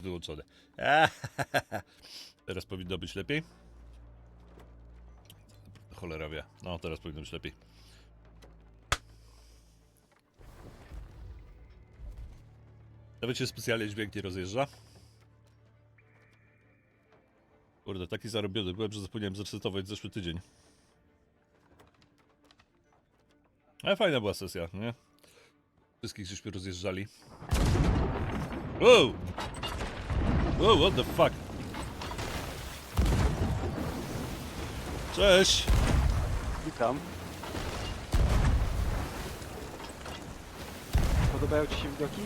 Wyłączone. Teraz powinno być lepiej. Cholera wie. No, teraz powinno być lepiej. Nawet się specjalnie dźwięk nie rozjeżdża. Kurde, taki zarobiony byłem, że zapomniałem zresetować zeszły tydzień. Ale fajna była sesja, nie? Wszystkich żeśmy rozjeżdżali. Wow! Wow, what the fuck? Cześć! Witam. Podobają Ci się widoki?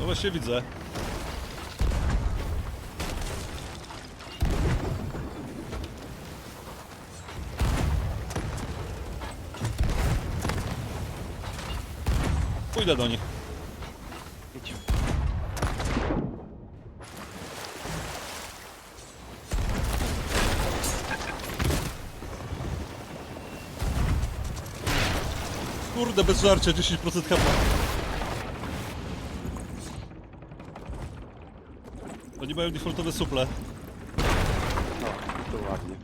No właśnie widzę. Pójdę do nich. Kurde, bez żarcia, 10% HP. Oni mają defaultowe suple. No, to ładnie.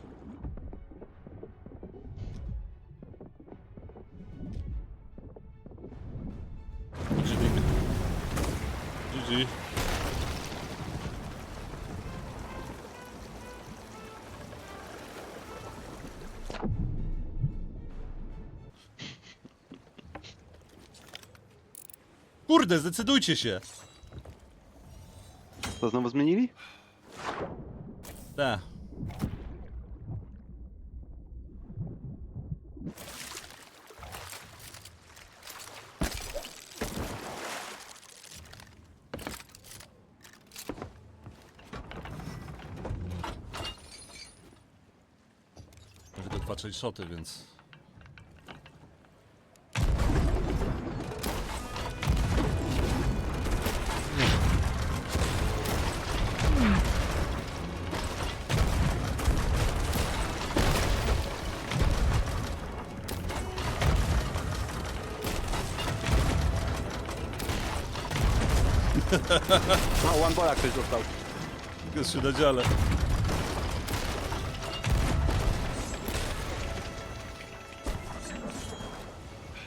Kurde, zdecydujcie się! To znowu zmienili? Tak. Tylko dwa shoty, więc... No, one balla ktoś dostał. Jest się na dziale.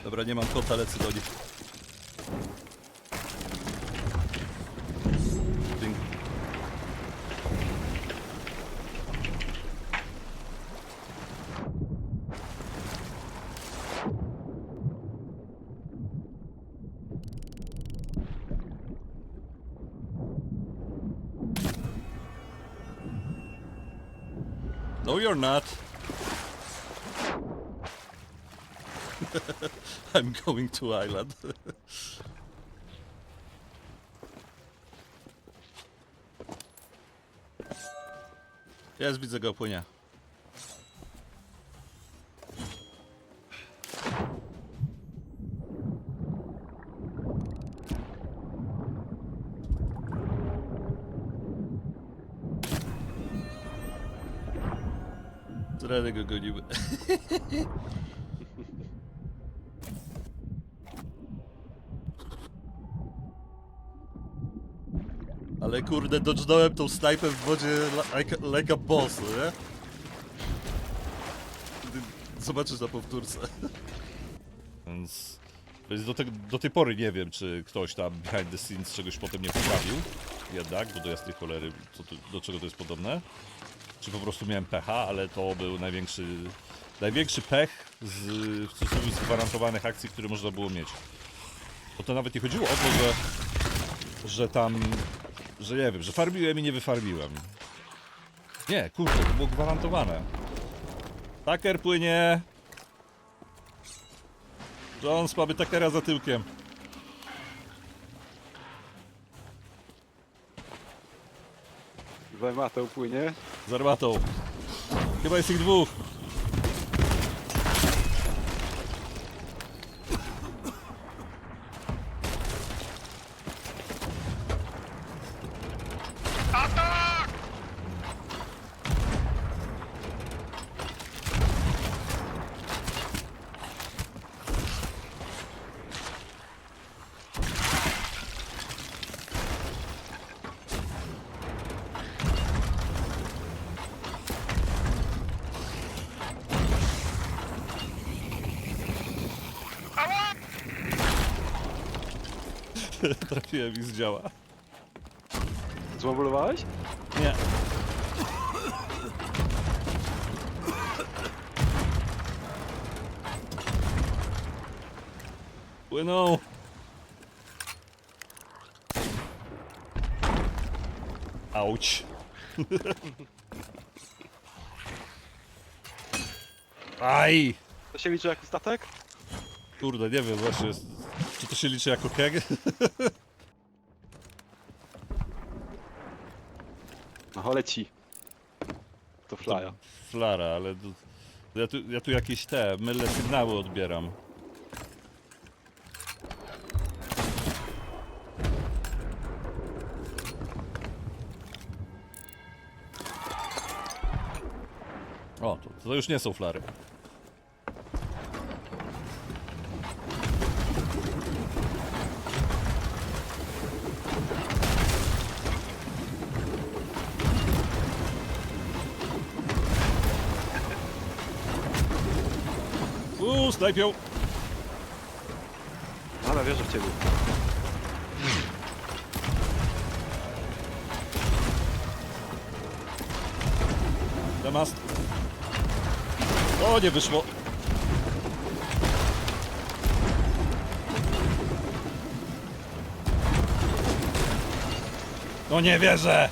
Dobra, nie mam kota, lecę do nich. You're not. I'm going to island. Jest, widzę go, płynie. Treny go. Ale kurde, dodżnąłem tą snajpę w wodzie like, like a boss, no nie? Zobaczysz na powtórce. Więc... Więc do, te, do tej pory nie wiem, czy ktoś tam behind the scenes czegoś potem nie poprawił. Jednak, bo do jasnej cholery, co tu, do czego to jest podobne. Czy po prostu miałem pecha, ale to był największy, największy pech z, w cudzysłowie z gwarantowanych akcji, które można było mieć. Bo to nawet nie chodziło o to, że, że tam, że nie wiem, że farmiłem i nie wyfarmiłem. Nie, kurde, to było gwarantowane. Taker płynie. Jones, mamy takera za tyłkiem. Z armatą płynie. Z armatą. Chyba jest ich dwóch. Trafiłem i zdziała. Zmobilowałeś? Nie. Płyną. Auć. Aj! To się liczy jako statek? Kurde, nie wiem właśnie, czy to się liczy jako keg? No leci. To flya. Flara, ale ja, tu, ja tu jakieś te mylne sygnały odbieram. O, to, to już nie są flary. Snajpią! Ale wierzę w ciebie. Damast. O, nie wyszło. No nie wierzę!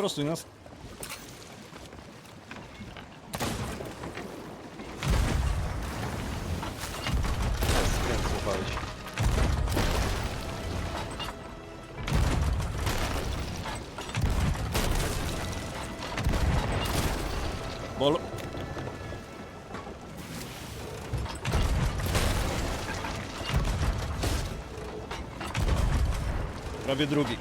Wyprostuj nas. Skręt złapałeś. Bol... Prawie drugi.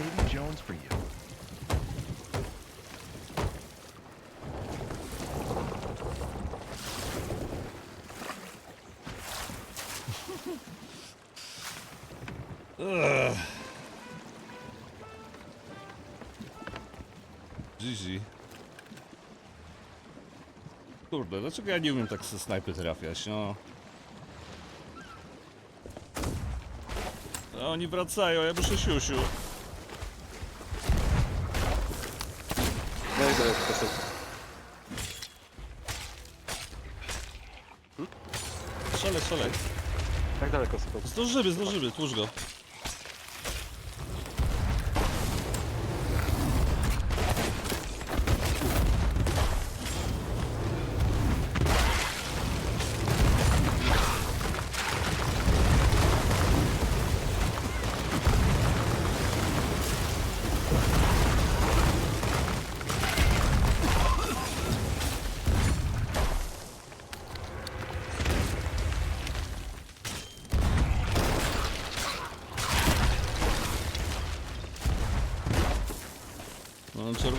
Davy Jones for you. GG. Kurde, dlaczego ja nie umiem tak ze snajpy trafiać, no? No, Oni wracają, ja muszę siusiu. Są. Szalej, szalej. Jak daleko są? Zdążymy, zdążymy, tłuż go.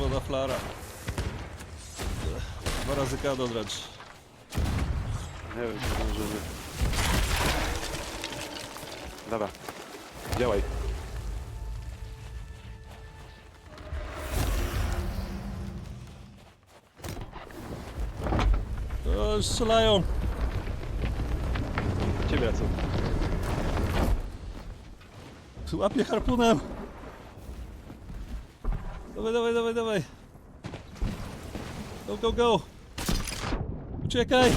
Mam czerwona flara. Dwa razy kado dracz. Nie wiem, czy zdążymy. Dobra. Działaj. O, strzelają! Ciebie lecą. Łapię harpunem! Dawaj, dawaj, dawaj, dawaj! Go, go, go! Uciekaj!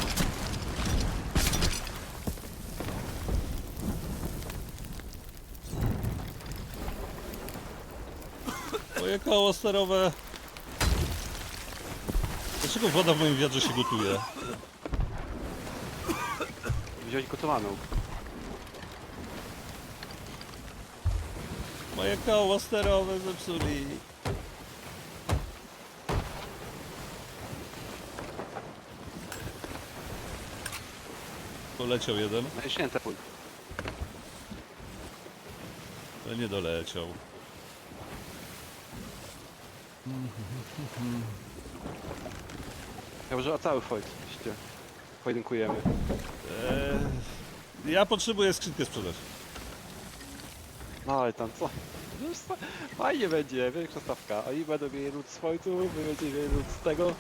Moje koło sterowe! Dlaczego woda w moim wiadrze się gotuje? Wziąć gotowaną. Moje koło sterowe zepsuli. Poleciał jeden, No święte pój. ale nie doleciał. Ja może o cały. Widzicie. Pojedynkujemy. Eee, ja potrzebuję skrzynkę sprzedać. No ale tam co? Wiesz co? Fajnie będzie, większa stawka. Oni będą mieli lód z Foytu, wy będziecie mieli lód z tego.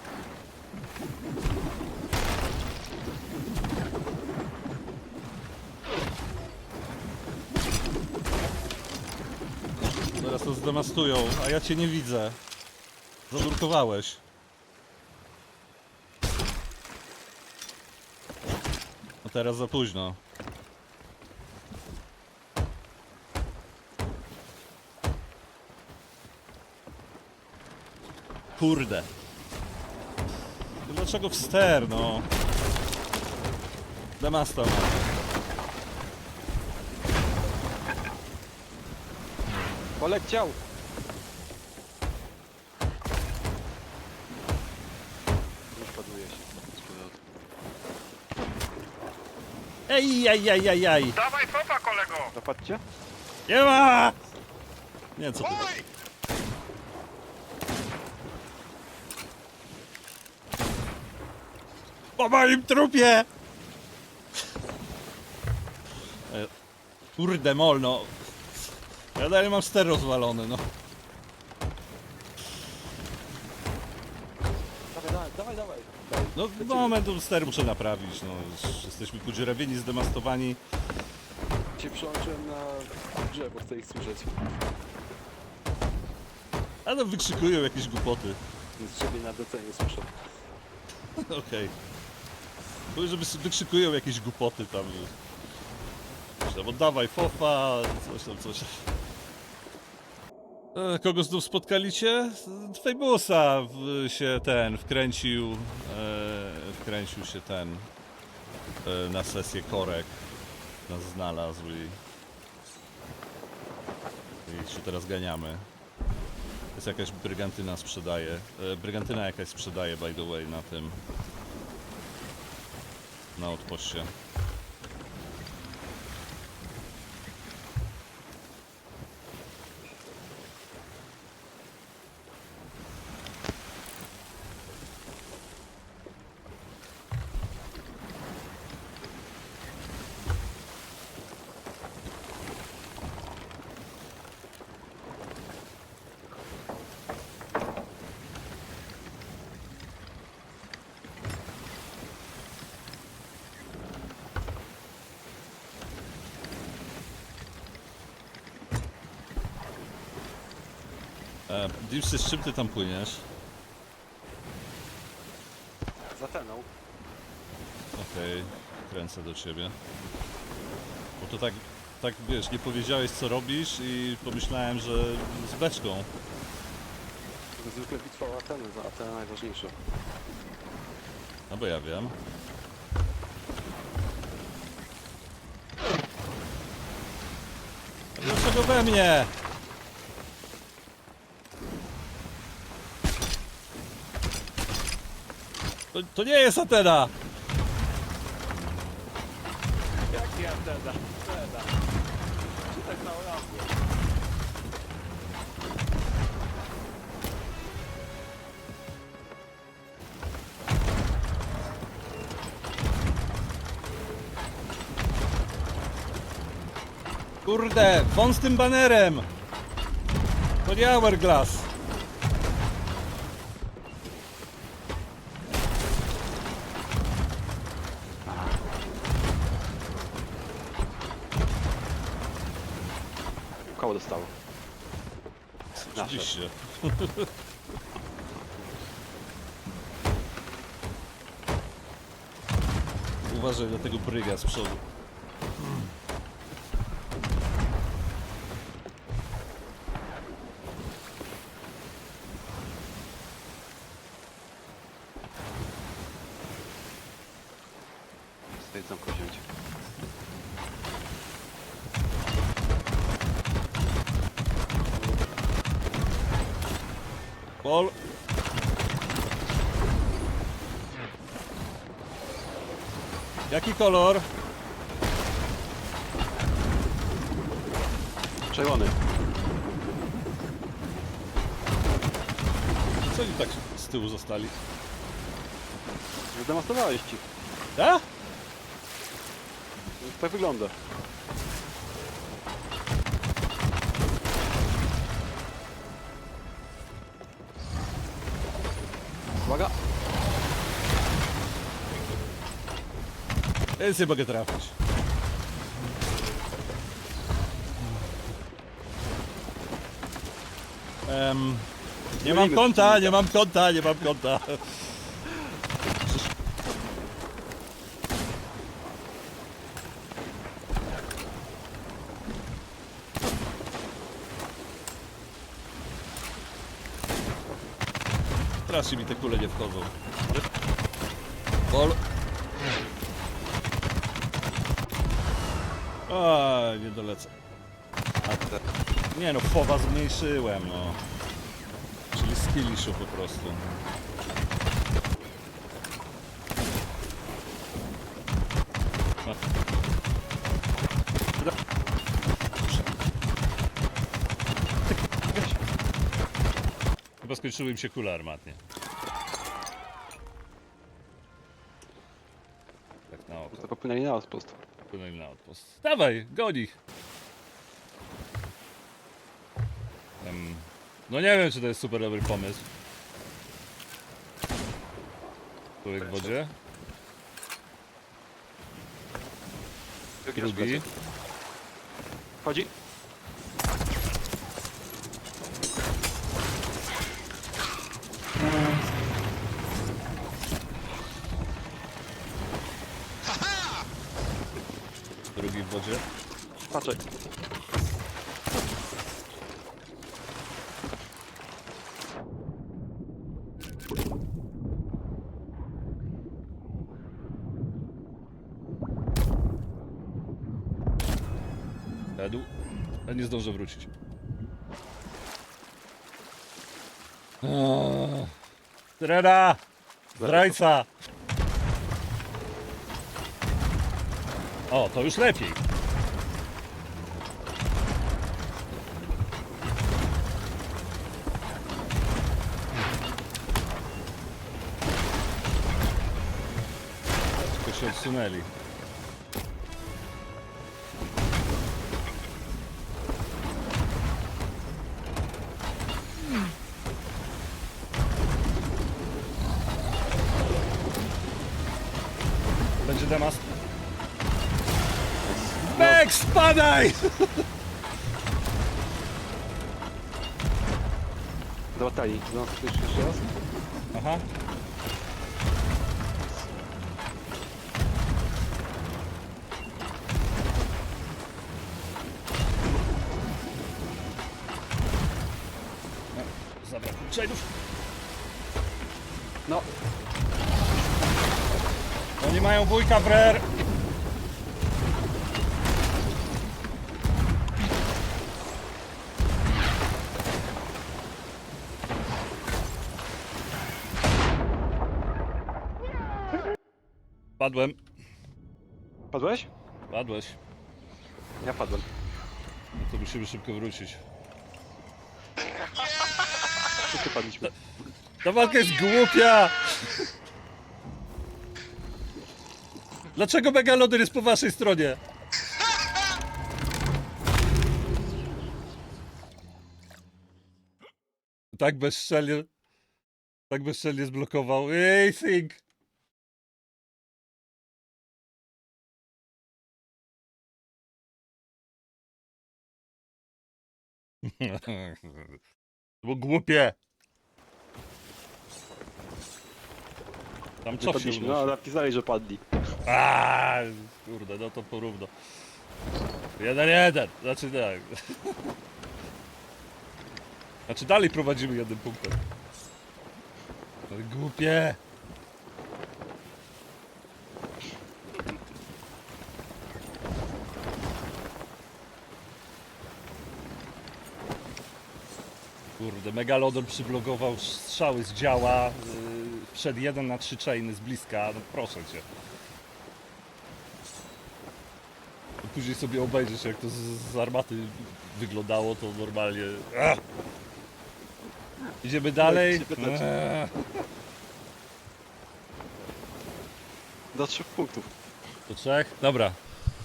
Zdemastują, a ja cię nie widzę. Zadurkowałeś. No teraz za późno. Kurde. Dlaczego w ster, no? Demasta ma. Poleciał! Już paduje się. Ej, ej, ej, ej, ej. Dawaj fopa, kolego! Zapadcie? Nie ma! Nie, co ty? Oj! Po moim trupie! E, Kurde mol, no. Ja dalej mam ster rozwalony, no. Dawaj, dawaj, dawaj, dawaj. No moment, no, ster muszę naprawić, no. Jesteśmy podziurawieni, zdemastowani. Cię przełączyłem na drzewo, chcę ich słyszeć. Ale wykrzykują jakieś głupoty. Więc ciebie na docenie słyszę. Okej. Okay. żeby wykrzykują jakieś głupoty tam. Albo dawaj fofa, coś tam, coś. E, Kogo znów spotkaliście? Fejbusa się ten wkręcił. E, wkręcił się ten e, na sesję korek. Nas znalazł i. I się teraz ganiamy. Jest jakaś brygantyna sprzedaje. E, brygantyna jakaś sprzedaje by the way na tym. Na odpoście. E, Dipsy, z czym ty tam płyniesz? Za teną. Okej, kręcę do ciebie. Bo to tak, tak wiesz, nie powiedziałeś co robisz i pomyślałem, że z beczką. Zwykle bitwa o Atenę, za Atenę najważniejsza. No bo ja wiem. Dlaczego we mnie? To, to nie jest Atena! Jak ja teda, teda. Tak na lampie? Kurde, won z tym banerem! To nie hourglass. Koło dostało. Nasze. Oczywiście. Uważaj na tego bryga z przodu. Jaki kolor? Czerwony. Co oni tak z tyłu zostali? Zademonstrowałeś ci. Da? Tak wygląda. Więc nie mogę trafić. Em, nie mam konta, nie mam konta, nie mam konta. Strasznie mi te kule nie wchodzą. Bol. A, nie dolecę. A te... Nie no, fowa zmniejszyłem, no. Czyli skilliszu po prostu. Chyba skończyły im się kule armatnie. Tak na oko. To popłynęli na outpost. Płynęli na Dawaj, goń ich! Em, no nie wiem, czy to jest super dobry pomysł. Człowiek w wodzie. Drugi Drugi. Chodzi. Patrzaj. Jadł. A nie zdążę wrócić. Eee. Trena! Zdrajca! O, to już lepiej. Się odsunęli. Będzie Demas. Bek, spadaj! Załatali. Zobaczysz jeszcze raz? Aha. Chainów. No, Oni mają wujka w RER. Padłem. padłeś? Padłeś. Ja padłem. No to musimy szybko wrócić przekopaliśmy. Ta walka jest głupia! Dlaczego Megalodon jest po waszej stronie? Tak bezczelnie... Tak bezczelnie zblokował. Ej, Think! To było głupie. Tam co się padliśmy, no napisali, że padli. A, kurde, no to porówno. Jeden, jeden. Znaczy tak. Znaczy dalej prowadzimy jednym punktem. Ale głupie. Kurde, Megalodon przyblogował strzały z działa. Yy, przed 1 na 3 chainy z bliska. No proszę cię. Później sobie obejrzysz jak to z, z armaty wyglądało, to normalnie... Ach! Idziemy dalej. Eee. Do trzech punktów. Do trzech? Dobra.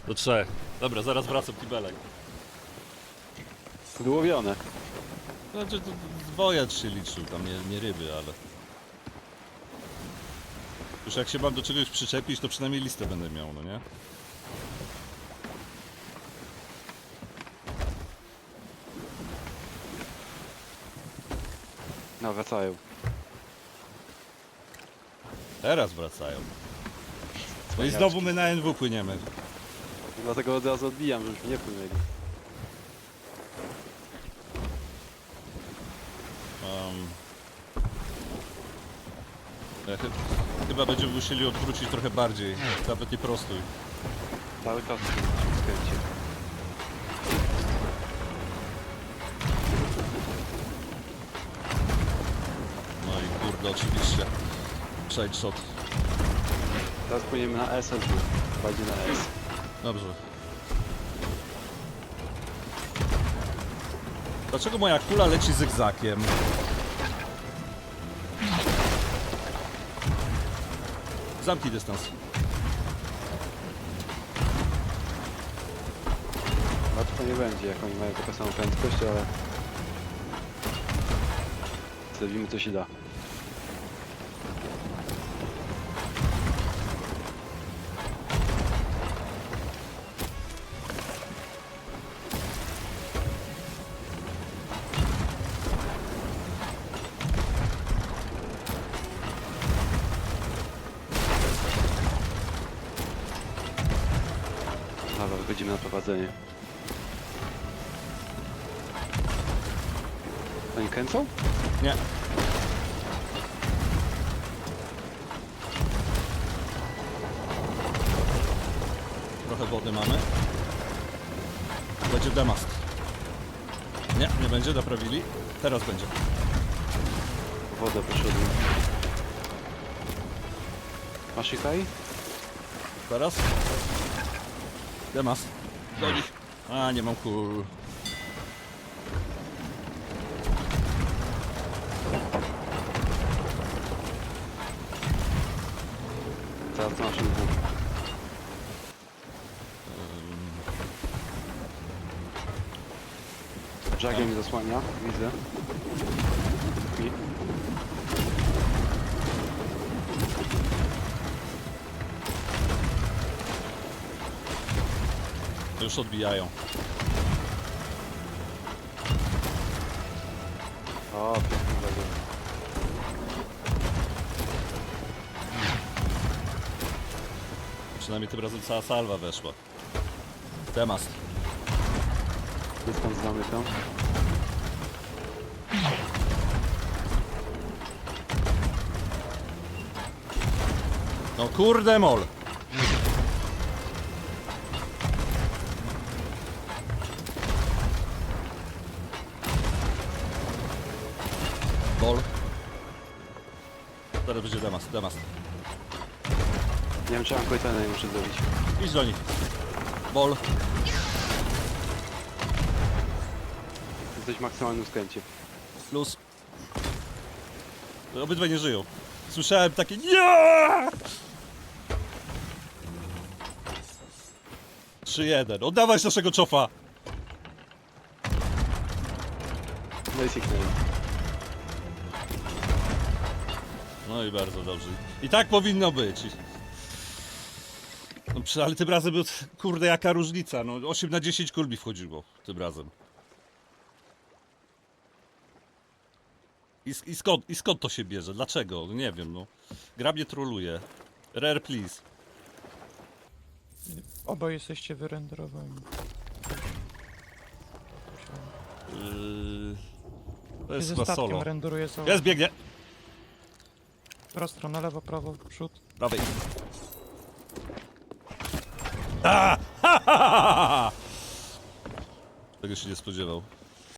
Do trzech. Dobra, zaraz wracam kibelek. Wyłowione. Znaczy, to wojac się liczył, tam nie, nie ryby, ale... Już jak się mam do czegoś przyczepić, to przynajmniej listę będę miał, no nie? No, wracają. Teraz wracają. No i znowu my na NW płyniemy. Dlatego od razu odbijam, żebyśmy nie płynęli. Chy chyba będziemy musieli odwrócić trochę bardziej. Nawet nie prostuj. Cały czas się. No i kurde, oczywiście. Side shot. Teraz płyniemy na S, bardziej na S. Dobrze. Dlaczego moja kula leci zygzakiem? Zamknij dystans. Łatwo nie będzie, jak oni mają taką samą prędkość, ale... Zrobimy co się da. Wodę poszedłem. Masz Ikai? Teraz? Demast. Do nich. A, nie mam kul. Teraz naszym dwóch. Żagiel mi zasłania, widzę. Już odbijają. O. Przynajmniej tym razem cała salwa weszła. Demast. Dystans zamykam. No kurde mol. Będzie demast, demast. Nie wiem, czy mam końcę, nie muszę zrobić. Idź do nich. Bol. Jesteś w maksymalnym skręcie. Luz. Obydwaj nie żyją. Słyszałem takie nie! 3-1. Oddawaj naszego czofa! No i siknęli. No i bardzo dobrze. I tak powinno być. No, przy- ale tym razem, był- kurde, jaka różnica. No, 8 na 10 kul mi wchodziło tym razem. I, i, skąd, I skąd to się bierze? Dlaczego? No nie wiem, no. Gra mnie troluje. Rare, please. Oboje jesteście wyrenderowani. Yy... To jest Ze chyba statkiem solo. renderuje za Jest, biegnie! Która strona, lewo, prawo, przód. Prawej. A! Ha, ha, ha, ha! Tego się nie spodziewał.